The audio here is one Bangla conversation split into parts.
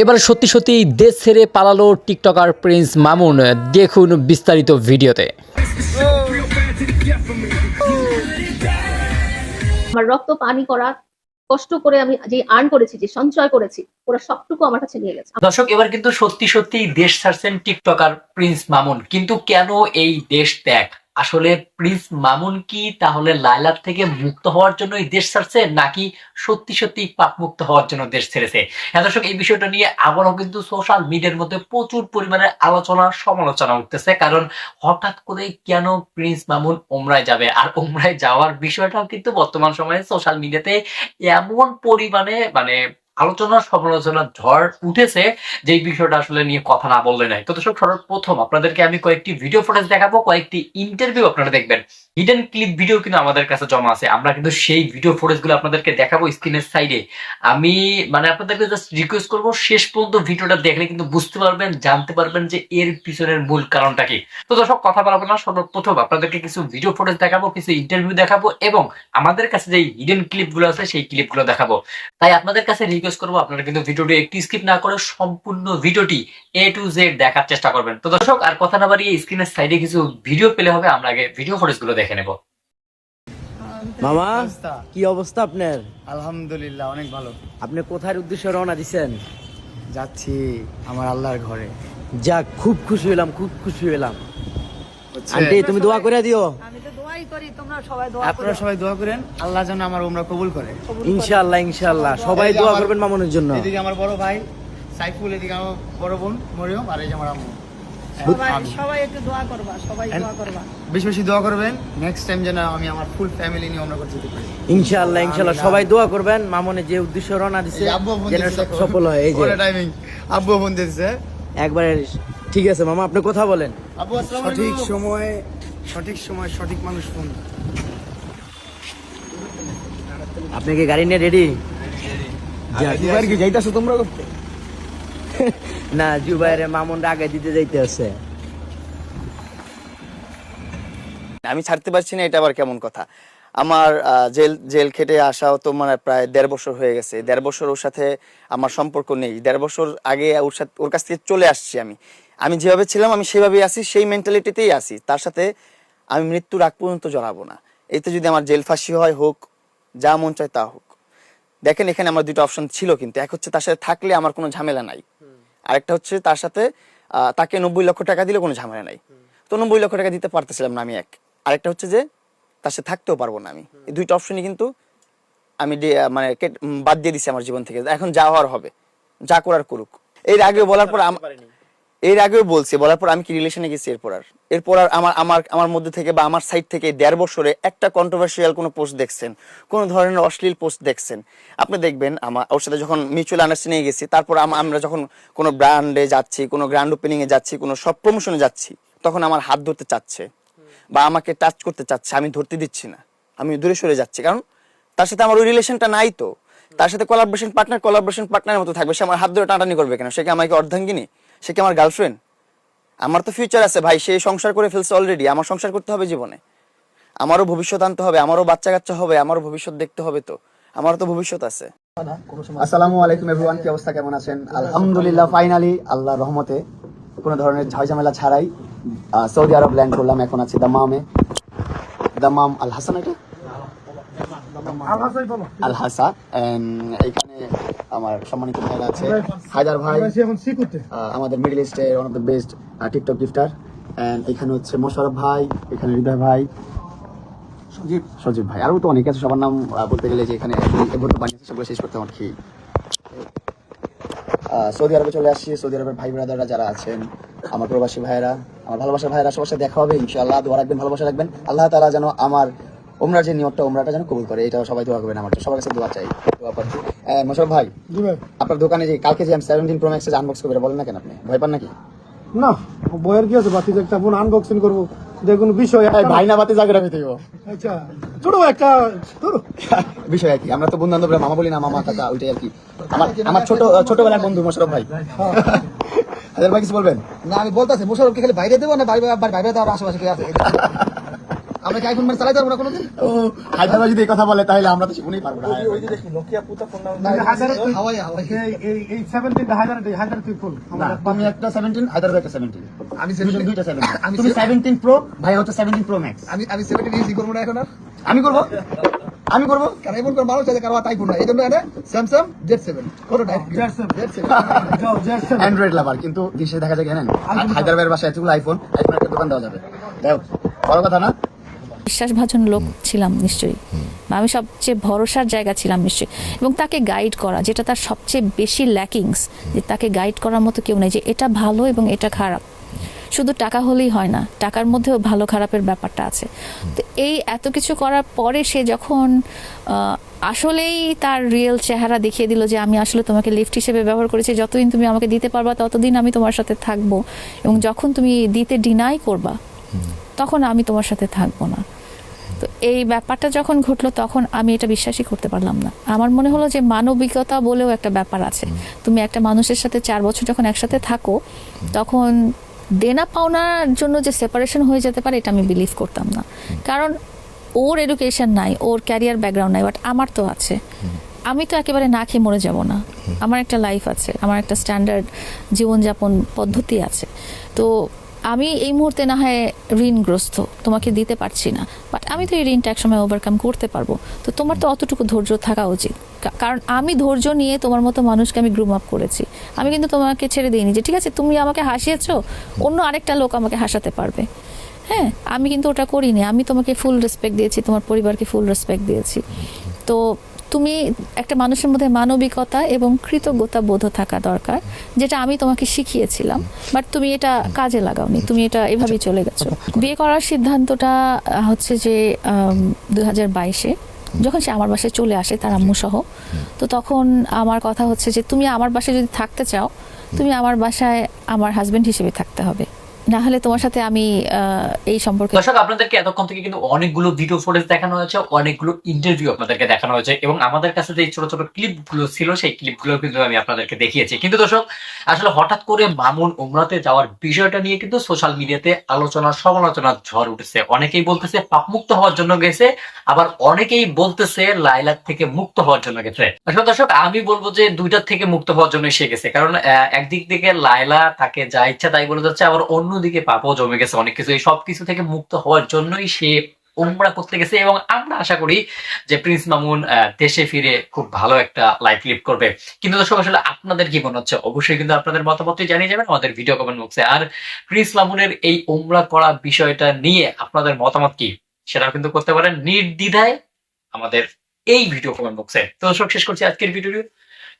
এবার সত্যি সত্যি দেশ ছেড়ে পালালো টিকটকার প্রিন্স মামুন। দেখুন বিস্তারিত ভিডিওতে। আমার রক্ত পানি করা কষ্ট করে আমি যে আর্ন করেছি যে সঞ্চয় করেছি ওরা সবটুকু আমার কাছে নিয়ে গেছে। দর্শক এবার কিন্তু সত্যি সত্যি দেশ ছাড়ছেন টিকটকার প্রিন্স মামুন। কিন্তু কেন এই দেশ ত্যাগ? আসলে প্রিন্স মামুন কি তাহলে লাইলার থেকে মুক্ত হওয়ার জন্য দেশ ছাড়ছে, নাকি সত্যি সত্যি পাপ মুক্ত হওয়ার জন্য দেশ ছেড়েছে? হ্যাঁ দর্শক, এই বিষয়টা নিয়ে আবারও কিন্তু সোশ্যাল মিডিয়ার মধ্যে প্রচুর পরিমাণে আলোচনা, সমালোচনা উঠতেছে। কারণ হঠাৎ করে কেন প্রিন্স মামুন ওমরায় যাবে? আর ওমরায় যাওয়ার বিষয়টাও কিন্তু বর্তমান সময়ে সোশ্যাল মিডিয়াতে এমন পরিমাণে মানে আলোচনা সমালোচনার ঝড় উঠেছে যে বিষয়টা আসলে নিয়ে কথা না বললে নাই। তো দর্শক, সর্বপ্রথম আপনাদেরকে আমি কয়েকটি ভিডিও ফুটেজ দেখাবো, কয়েকটি ইন্টারভিউ আপনারা দেখবেন। হিডেন ক্লিপ ভিডিও কিন্তু আমাদের কাছে জমা আছে। আমরা কিন্তু সেই ভিডিও ফুটেজগুলো আপনাদেরকে দেখাবো স্ক্রিনের সাইডে আমি মানে আপনাদেরকে জাস্ট রিকোয়েস্ট করব, শেষ পর্যন্ত ভিডিওটা দেখলে কিন্তু বুঝতে পারবেন, জানতে পারবেন যে এর পিছনের মূল কারণটা কি। তো দর্শক, কথা বলব না, সর্বপ্রথম আপনাদেরকে কিছু ভিডিও ফুটেজ দেখাবো, কিছু ইন্টারভিউ দেখাবো এবং আমাদের কাছে যে হিডেন ক্লিপগুলো আছে, সেই ক্লিপগুলো দেখাবো। তাই আপনাদের কাছে রিকোয়েস্ট করব, আপনারা কিন্তু ভিডিওটি একটু স্কিপ না করে সম্পূর্ণ ভিডিওটি এ টু জেড দেখার চেষ্টা করবেন। তো দর্শক, আর কথা না বাড়িয়ে স্ক্রিনের সাইডে কিছু ভিডিও পেলে হবে, আমরা আগে ভিডিও ফুটেজগুলো দেখে নেব। মামা কি অবস্থা? আপনার? আলহামদুলিল্লাহ অনেক ভালো। আপনি কোথার উদ্দেশ্যে রওনা দিছেন? যাচ্ছি আমার আল্লাহর ঘরে। যাক খুব খুশি হলাম খুব খুশি হলাম। আন্টি তুমি দোয়া করে দিও। আমি তো দোয়াই করি তোমরা সবাই দোয়া আপনারা সবাই দোয়া করেন আল্লাহ যেন আমার উমরা কবুল করে। ইনশাআল্লাহ ইনশাআল্লাহ। সবাই দোয়া করবেন মামুনের জন্য। এদিকে আমার বড় ভাই সাইফুল এদিকে আমার বড় বোন মরিয়ম আর এই যে আমার আম্মু। সবাই একটু দোয়া করবা সবাই দোয়া করবা। বেশি বেশি দোয়া করবেন। নেক্সট টাইম যেন আমি আমার ফুল ফ্যামিলি নিয়ে আমরা করতে পারি। ইনশাআল্লাহ ইনশাআল্লাহ সবাই দোয়া করবেন। যে উদ্দেশ্য রওনা দিছে এই যে আব্বু ফোন যেন দিচ্ছে দেখো। সফল হয়। এই যে। টাইমিং আব্বু ফোন দিচ্ছে একবারে ঠিক আছে মামা আপনি কথা বলেন। আব্বু আসসালামু সঠিক সময়ে সঠিক সময় সঠিক মানুষ ফোন। আপনি কি গাড়ি নিয়ে রেডি যাইতাছো তোমরা করতে? না, জুবাইরে মামুনরা আগে দিতে যাইতে আছে আমি ছাড়তে পারছি না, এটা আবার কেমন কথা? আমার জেল জেল খেটে আসাও তো মানে প্রায় দেড় বছর হয়ে গেছে। দেড় বছর ওর সাথে আমার সম্পর্ক নেই। দেড় বছর আগে ওর সাথে, ওর কাছ থেকে চলে আসছি আমি। আমি যেভাবে ছিলাম, আমি সেভাবেই আছি, সেই মেন্টালিটিতেই আছি। তার সাথে আমি মৃত্যুর আগ পর্যন্ত জড়াবো না। এতে যদি আমার জেল ফাঁসি হয়, হোক, যা মন চায় তা হোক। দেখেন, এখানে আমার দুটো অপশন ছিল কিন্তু। এক হচ্ছে তার সাথে থাকলে আমার কোনো ঝামেলা নাই। আরেকটা হচ্ছে তার সাথে তাকে নব্বই লক্ষ টাকা দিলে কোনো ঝামেলা নাই। তো নব্বই লক্ষ টাকা দিতে পারতেছিলাম না আমি এক। আরেকটা হচ্ছে যে, তার সাথে থাকতেও পারব না আমি। এই দুইটা অপশনই কিন্তু আমি মানে বাদ দিয়ে দিছি আমার জীবন থেকে। এখন যা হওয়ার হবে, যা করার করুক। এর আগে বলার পর আম- এর আগেও বলছি, বলার পর আমি কি রিলেশনে গেছি এরপর আর। এরপর আর আমার আমার আমার মধ্যে থেকে বা আমার সাইড থেকে দেড় বছরে একটা কন্ট্রোভার্সিয়াল কোনো পোস্ট দেখছেন, কোনো ধরনের অশ্লীল পোস্ট দেখছেন। আপনি দেখবেন আমার, ওর সাথে যখন মিউচুয়াল আন্ডারস্ট্যান্ডিং গেছি, তারপর আমরা যখন কোনো ব্র্যান্ডে যাচ্ছি, কোনো গ্র্যান্ড ওপেনিং এ যাচ্ছি, কোনো সব প্রমোশনে যাচ্ছি, তখন আমার হাত ধরতে চাচ্ছে বা আমাকে টাচ করতে চাচ্ছে, আমি ধরতে দিচ্ছি না। আমি দূরে সরে যাচ্ছি, কারণ তার সাথে আমার ওই রিলেশনটা নাই তো। তার সাথে কোলাবোরেশন পার্টনার কোলাবোরেশন পার্টনারের মতো থাকবে, সে আমার হাত ধরে টানাটানি করবে কেন? সে কি আমাকে অর্ধাঙ্গিনী? সে কি আমার গার্লফ্রেন্ড আমার তো ফিউচার আছে ভাই সে সংসার করে ফেলছে অলরেডি আমার সংসার করতে হবে জীবনে। আমারও ভবিষ্যৎ আনতে হবে আমারও বাচ্চা কাচ্চা হবে আমারও ভবিষ্যৎ দেখতে হবে তো। আমারও তো ভবিষ্যৎ আছে। আসসালামু আলাইকুম এভরিওয়ান কি অবস্থা কেমন আছেন? আলহামদুলিল্লাহ ফাইনালি আল্লাহর রহমতে কোনো ধরনের ঝামেলা ছাড়াই আহ, সৌদি আরব ল্যান্ড করলাম এখন আছি দামামে। দামাম আল হাসান এটা? আল হাসা এখানে আমার সম্মানিত ভাইরা আছে। হায়দার ভাই আমাদের মিডল ইস্টের one of the best TikTok gifter and এখানে হচ্ছে মোশারফ ভাই এখানে হৃদয় ভাই। সজীব সজীব ভাই আরও তো অনেকে আছে সবার নাম বলতে গেলে যে এখানে বানিয়েছে সেগুলো শেষ করতে আমার কি সৌদি আরবে চলে আসছি। সৌদি আরবের ভাই ব্রাদাররা যারা আছেন আমার প্রবাসী ভাইয়েরা আমার ভালোবাসার ভাইয়েরা সবার সাথে দেখা হবে ইনশাআল্লাহ। দোয়া রাখবেন ভালোবাসা রাখবেন। আল্লাহ তাআলা যেন আমার ওমরার যে নিয়তটা ওমরাটা যেন কবুল করে এটা সবাই দোয়া করবেন আমার। সবার কাছে দোয়া চাই দোয়া পাচ্ছি মোশারফ ভাই আপনার দোকানে যে কালকে যে আমি সেভেন্টিন প্রো ম্যাক্সের আনবক্স করে বলেন না কেন আপনি? ভয় পান নাকি? না বইয়ের কি আছে? বাতি একটা ফোন আনবক্সিং করব। দেখুন বিষয় ভাই না বাতি ভিতরে আচ্ছা ছোট একটা বিষয় আর কি আমরা তো বন্ধু বান্ধবরা মামা বলি না মামা কাকা ওইটাই আর কি। আমার আমার ছোট ছোটবেলার বন্ধু মোশারফ ভাই। হাজার ভাই কিছু বলবেন? না আমি বলতেছি মুশারফকে খালি বাইরে দেবো না বাইরে বাইরে বাইরে দেওয়ার আশেপাশে কে আছে? আমরা কি আইফোন মানে চালাইতে পারব না কোনোদিন? ও হায়দ্রাবাদ যদি এই কথা বলে তাহলে আমরা তো শুনেই পারব না হাওয়াই হাওয়াই। এই- এই এই সেভেন্টিনটা হাজার হাজার তুই ফুল না, আমি একটা সেভেন্টিন হায়দ্রাবাদ একটা সেভেন্টিন আমি দুইটা সেভেন্টিন আমি তুমি সেভেন্টিন প্রো ভাই হচ্ছে সেভেন্টিন প্রো ম্যাক্স আমি আমি সেভেন্টিন ইউজ করব না এখন আর? আমি করব? আমি করব? কারণ এমন কোন মানুষ আছে কারও আইফোন না এই জন্য এটা স্যামসাং জেড সেভেন কোনো type Z seven Android lover কিন্তু দেশে দেখা যায় জানেন? হায়দ্রাবাদের বাসায় এতগুলো আইফোন আইফোন একটা দোকান দেওয়া যাবে। দেখো বড় কথা না? বিশ্বাসভাজন লোক ছিলাম নিশ্চয়ই। আমি সবচেয়ে ভরসার জায়গা ছিলাম নিশ্চয়ই। এবং তাকে গাইড করা যেটা তার সবচেয়ে বেশি ল্যাকিংস যে তাকে গাইড করার মতো কেউ নেই যে এটা ভালো এবং এটা খারাপ। শুধু টাকা হলেই হয় না টাকার মধ্যেও ভালো খারাপের ব্যাপারটা আছে। তো এই এত কিছু করার পরে সে যখন আসলেই তার রিয়েল চেহারা দেখিয়ে দিল যে আমি আসলে তোমাকে লিফট হিসেবে ব্যবহার করেছি যতদিন তুমি আমাকে দিতে পারবা ততদিন আমি তোমার সাথে থাকব। এবং যখন তুমি দিতে ডিনাই করবা তখন আমি তোমার সাথে থাকব না। তো এই ব্যাপারটা যখন ঘটলো তখন আমি এটা বিশ্বাসই করতে পারলাম না। আমার মনে হলো যে মানবিকতা বলেও একটা ব্যাপার আছে। তুমি একটা মানুষের সাথে চার বছর যখন একসাথে থাকো তখন দেনা পাওনার জন্য যে সেপারেশন হয়ে যেতে পারে এটা আমি বিলিভ করতাম না। কারণ ওর এডুকেশন নাই ওর ক্যারিয়ার ব্যাকগ্রাউন্ড নাই বাট আমার তো আছে। আমি তো একেবারে না খেয়ে মরে যাব না। আমার একটা লাইফ আছে আমার একটা স্ট্যান্ডার্ড জীবনযাপন পদ্ধতি আছে। তো আমি এই মুহূর্তে না হয় ঋণগ্রস্ত, তোমাকে দিতে পারছি না। বাট আমি তো এই ঋণটা একসময় ওভারকাম করতে পারব। তো তোমার তো অতটুকু ধৈর্য থাকা উচিত। কারণ আমি ধৈর্য নিয়ে তোমার মতো মানুষকে আমি গ্রুম আপ করেছি। আমি কিন্তু তোমাকে ছেড়ে দিইনি যে, ঠিক আছে, তুমি আমাকে হাসিয়েছ, অন্য আরেকটা লোক আমাকে হাসাতে পারবে। হ্যাঁ আমি কিন্তু ওটা করিনি। আমি তোমাকে ফুল রেসপেক্ট দিয়েছি, তোমার পরিবারকে ফুল রেসপেক্ট দিয়েছি। তো তুমি একটা মানুষের মধ্যে মানবিকতা এবং কৃতজ্ঞতা বোধ থাকা দরকার যেটা আমি তোমাকে শিখিয়েছিলাম বাট তুমি এটা কাজে লাগাওনি তুমি এটা এভাবেই চলে গেছো। বিয়ে করার সিদ্ধান্তটা হচ্ছে যে দু হাজার বাইশে যখন সে আমার বাসায় চলে আসে তার আম্মু সহ তো তখন আমার কথা হচ্ছে যে তুমি আমার বাসায় যদি থাকতে চাও তুমি আমার বাসায় আমার হাজবেন্ড হিসেবে থাকতে হবে। না হলে তোমার সাথে আমি এই সম্পর্কে দর্শক, আপনাদেরকে এতক্ষণ থেকে কিন্তু অনেকগুলো ভিডিও ফুটেজ দেখানো হয়েছে, অনেকগুলো ইন্টারভিউ আপনাদেরকে দেখানো হয়েছে এবং আমাদের কাছে যে ছোট ছোট ছিল, সেই কিন্তু আমি আপনাদেরকে দেখিয়েছি। কিন্তু দর্শক, আসলে হঠাৎ করে মামুন উমরাতে যাওয়ার বিষয়টা নিয়ে কিন্তু সোশ্যাল মিডিয়াতে আলোচনা, সমালোচনার ঝড় উঠেছে। অনেকেই বলতেছে, পাপ মুক্ত হওয়ার জন্য গেছে। আবার অনেকেই বলতেছে লাইলার থেকে মুক্ত হওয়ার জন্য গেছে। আসলে দর্শক, আমি বলব যে দুইটার থেকে মুক্ত হওয়ার জন্য সে গেছে। কারণ একদিক থেকে লাইলা তাকে যা ইচ্ছা তাই বলে যাচ্ছে, আবার অন্যদিকে পাপও জমে গেছে, অনেক কিছু। এই সবকিছু থেকে মুক্ত হওয়ার জন্যই সে উমরা করতে গেছে এবং আমরা আশা করি যে প্রিন্স মামুন দেশে ফিরে খুব ভালো একটা লাইফ লিভ করবে। কিন্তু দর্শক, আসলে আপনাদের কি মনে হচ্ছে? অবশ্যই কিন্তু আপনাদের মতামতই জানিয়ে যাবেন আমাদের ভিডিও কমেন্ট বক্সে আর প্রিন্স মামুনের এই উমরা করা বিষয়টা নিয়ে আপনাদের মতামত কি? সেটাও কিন্তু করতে পারেন নির্দ্বিধায় আমাদের এই ভিডিও কমেন্ট বক্সে তো দর্শক, শেষ করছি আজকের ভিডিও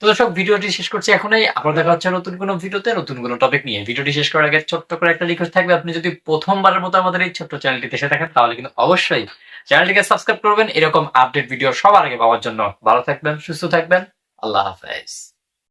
তো দর্শক, ভিডিওটি শেষ করছি এখনই। আবার দেখা হচ্ছে নতুন কোনো ভিডিওতে, নতুন কোনো টপিক নিয়ে। ভিডিওটি শেষ করার আগে ছোট্ট করে একটা রিকোয়েস্ট থাকবে। আপনি যদি প্রথমবারের মতো আমাদের এই ছোট্ট চ্যানেলটিতে এসে থাকেন, তাহলে কিন্তু অবশ্যই চ্যানেলটিকে সাবস্ক্রাইব করবেন। এরকম আপডেট ভিডিও সবার আগে পাওয়ার জন্য। ভালো থাকবেন, সুস্থ থাকবেন। আল্লাহ হাফেজ।